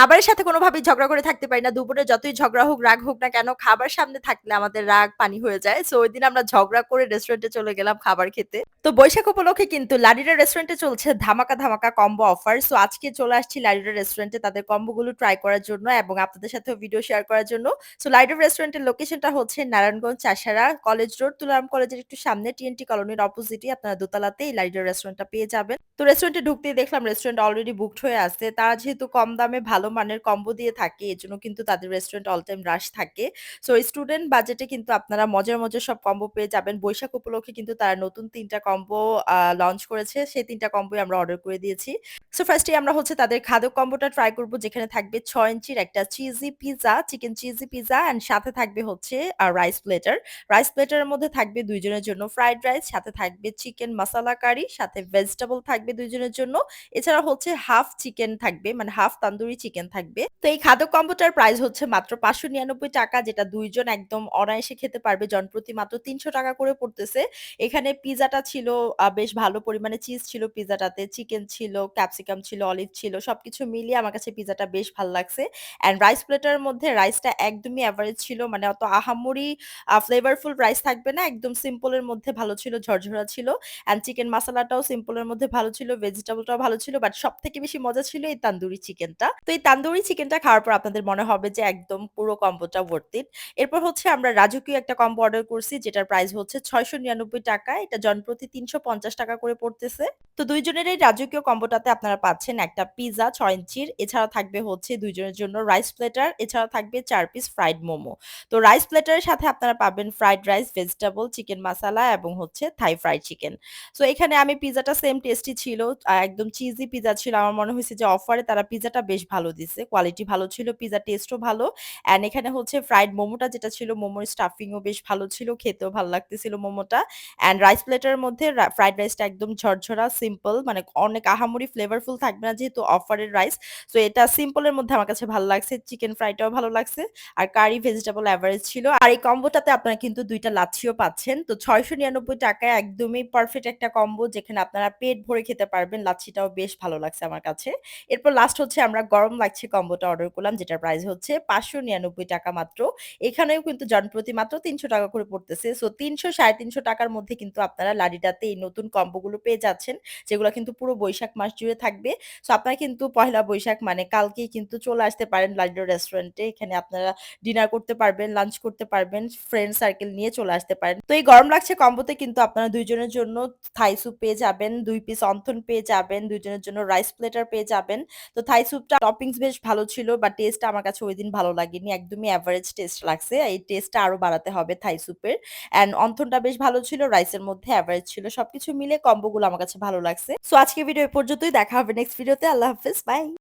খাবারের সাথে কোনোভাবেই ঝগড়া করে থাকতে পারি না। দুপুরে যতই ঝগড়া হোক, রাগ হোক না কেন, খাবার সামনে থাকলে আমাদের রাগ পানি হয়ে যায়। সো ওইদিন আমরা ঝগড়া করে রেস্টুরেন্টে চলে গেলাম খাবার খেতে। তো বৈশাখ উপলক্ষে কিন্তু লাডিডা রেস্টুরেন্টে চলছে ধামাকা, ধামাকা কম্বো অফার। সো আজকে চলে আসছি লাডিডা রেস্টুরেন্টে তাদের কম্বোগুলো ট্রাই করার জন্য এবং আপনাদের সাথেও ভিডিও শেয়ার করার জন্য। সো লাডিডা রেস্টুরেন্টের লোকেশনটা হচ্ছে নারায়ণগঞ্জ চাষারা কলেজ রোড, তুলারাম কলেজের একটু সামনে টিএনটি কলোনির অপোজিটে আপনারা দোতলাতে এই লাডিডা রেস্টুরেন্টটা পেয়ে যাবেন। তো রেস্টুরেন্টে ঢুকতেই দেখলাম রেস্টুরেন্ট অলরেডি বুকড হয়ে আছে। তারা যেহেতু কম দামে ভালো মানের কম্বো দিয়ে থাকে, এজন্য কিন্তু তাদের রেস্টুরেন্ট অল টাইম রাশ থাকে। সো স্টুডেন্ট বাজেটে কিন্তু আপনারা মজার, মজার সব কম্বো পেয়ে যাবেন। বৈশাখ উপলক্ষে কিন্তু তারা নতুন ৩ টা কম্বো লঞ্চ করেছে। সেই ৩ টা কম্বোই আমরা অর্ডার করে দিয়েছি। সো ফার্স্টেই আমরা হচ্ছে তাদের খাদক কম্বোটা ট্রাই করব যেখানে থাকবে ৬ ইঞ্চির একটা cheesy pizza, chicken cheesy pizza and সাথে থাকবে হচ্ছে রাইস প্লেটার। রাইস প্লেটারের মধ্যে থাকবে দুইজনের জন্য ফ্রাইড রাইস, সাথে থাকবে চিকেন মাসালা কারি, সাথে ভেজিটেবল থাকবে দুইজনের জন্য। এছাড়া হচ্ছে হাফ চিকেন থাকবে মানে হাফ তান্দুরি চিকেন থাকবে। তো এই খাদক কম্বোটার প্রাইস হচ্ছে মাত্র ৳৫৯৯ যেটা ২ জন একদম অনায়াসে খেতে পারবে। জনপ্রতি মাত্র ৳৩০০ করে পড়তেছে। এখানে পিজ্জাটা ছিল বেশ ভালো পরিমাণে চিজ ছিল পিজ্জাটাতে, চিকেন ছিল, ক্যাপসিকাম ছিল, অলিভ ছিল। সবকিছু মিলিয়ে আমার কাছে পিজ্জাটা বেশ ভালো লাগছে। অ্যান্ড রাইস প্লেটারের মধ্যে রাইসটা একদমই এভারেজ ছিল। মানে অত আহামরি ফ্লেভারফুল রাইস থাকবে না। একদম সিম্পল এর মধ্যে ভালো ছিল, ঝরঝরা ছিল। অ্যান্ড চিকেন মাসালাটাও সিম্পল এর মধ্যে ভালো ছিল, ভেজিটেবলটাও ভালো ছিল। বাট সবথেকে বেশি মজা ছিল এই তান্দুরি চিকেনটা। তো এই তান্দুরি চিকেনটা খাওয়ার পর আপনাদের মনে হবে যে একদম পুরো কম্বোটা it। এরপর হচ্ছে আমরা রাজকীয় একটা কম্বো অর্ডার করছি যেটার প্রাইস হচ্ছে ৳৬৯৯ এটা জনপ্রতি ৳৩৫০ করে পড়তেছে। তো ২ জনের এই রাজকীয় কম্বোটাতে আপনারা পাচ্ছেন একটা পিজ্জা ৬ ইঞ্চির, এছাড়া থাকবে হচ্ছে দুইজনের জন্য রাইস প্লেটার, এছাড়া থাকবে চার পিস ফ্রাইড মোমো। তো রাইস প্লেটারের সাথে আপনারা পাবেন ফ্রাইড রাইস, ভেজিটেবল, চিকেন মাসালা এবং হচ্ছে থাই ফ্রাইড চিকেন। সো এখানে আমি পিজ্জাটা সেম টেস্টি ছিল। একদম চিজি পিজা ছিল। আমার মনে হয়েছে যে অফারে তারা পিজ্জাটা বেশ ভালো দিছে। কোয়ালিটি ভালো ছিল, পিজ্জা টেস্টও ভালো। অ্যান্ড এখানে হচ্ছে ফ্রাইড মোমোটা যেটা ছিল মোমোর স্টাফিংও বেশ ভালো ছিল। খেতেও ভালো লাগতেছিল মোমোটা। অ্যান্ড রাইস প্লেটারের মধ্যে ফ্রাইড রাইসটা একদম ঝরঝরা, সিম্পল মানে অনেক আহামরি ফ্লেভারফুল থাকবে না যেহেতু অফারের রাইস। সো এটা সিম্পল এর মধ্যে আমার কাছে ভালো লাগছে। চিকেন ফ্রাইটাও ভালো লাগছে। আর কারি, ভেজিটেবল এভারেজ ছিল। আর এই কম্বোটাতে আপনারা কিন্তু ২ টা লাচ্ছিও পাচ্ছেন। তো ৳৬৯৯ একদমই পারফেক্ট একটা কম্বো যেখানে আপনারা পেট ভরে খেতে পারবেন। লাচ্ছিটাও বেশ ভালো লাগছে আমার কাছে। এরপর লাস্ট হচ্ছে আমরা গরম লাচ্ছি কম্বোটা অর্ডার করলাম যেটার প্রাইস হচ্ছে ৳৫৯৯ মাত্র। এখানেও কিন্তু জনপ্রতি মাত্র ৳৩০০ করে পড়তেছে। সো ৳৩০০ ৳৩৫০ র মধ্যে কিন্তু আপনারা লাডিডাতে এই নতুন কম্বোগুলো পেয়ে যাচ্ছেন। যেগুলা কিন্তু পুরো বৈশাখ মাস জুড়ে থাকবে। সো আপনারা কিন্তু পহেলা বৈশাখ মানে কালকেই কিন্তু চলে আসতে পারেন লাডিডা রেস্টুরেন্টে। এখানে আপনারা ডিনার করতে পারবেন, লাঞ্চ করতে পারবেন, ফ্রেন্ড সার্কেল নিয়ে চলে আসতে পারেন। তো এই গরম লাগছে কম্বোতে কিন্তু আপনারা দুইজনের জন্য থাই স্যুপ পেয়ে যাবেন, দুই পিস অন্থন পেয়ে যাবেন, দুইজনের জন্য রাইস প্লেটার পেয়ে যাবেন। তো থাই স্যুপটা টপিংস বেশ ভালো ছিল বা টেস্ট আমার কাছে ওই দিন ভালো লাগেনি। একদমই অ্যাভারেজ টেস্ট লাগছে। এই টেস্টটা আরও বাড়াতে হবে থাই স্যুপের। অ্যান্ড অন্থনটা বেশ ভালো ছিল, রাইসের মধ্যে অ্যাভারেজ ছিল। সবকিছু মিলে কম্বোগুলো আমার কাছে ভালো লাগছে। সো আজকে ভিডিও এ পর্যন্তই। দেখা হবে নেক্সট ভিডিওতে। আল্লাহ হাফিজ বাই।